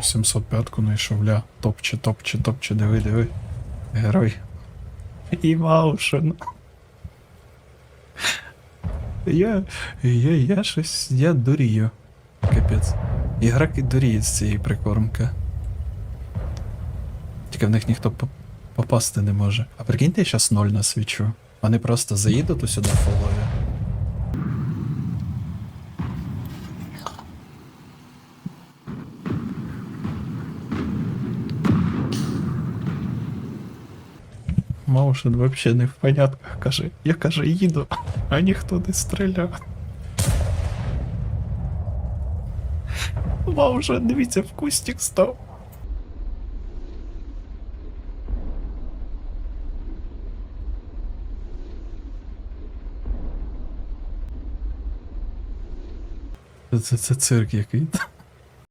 705-ку знайшов, ля. Топче, топче, топче, диви, диви. Герой. І Маушен. Я, я, я щось, я дурію. Капець. Ігроки дуріють з цієї прикормки. Тільки в них ніхто попасти не може. А прикиньте, я щас ноль насвічу. Вони просто заїдуть усюди фолові. Маушен вообще не в понятках каже. Я каже, їду, а ніхто не стріляє. Маушен, дивіться, в кустик став. Це, це цирк який.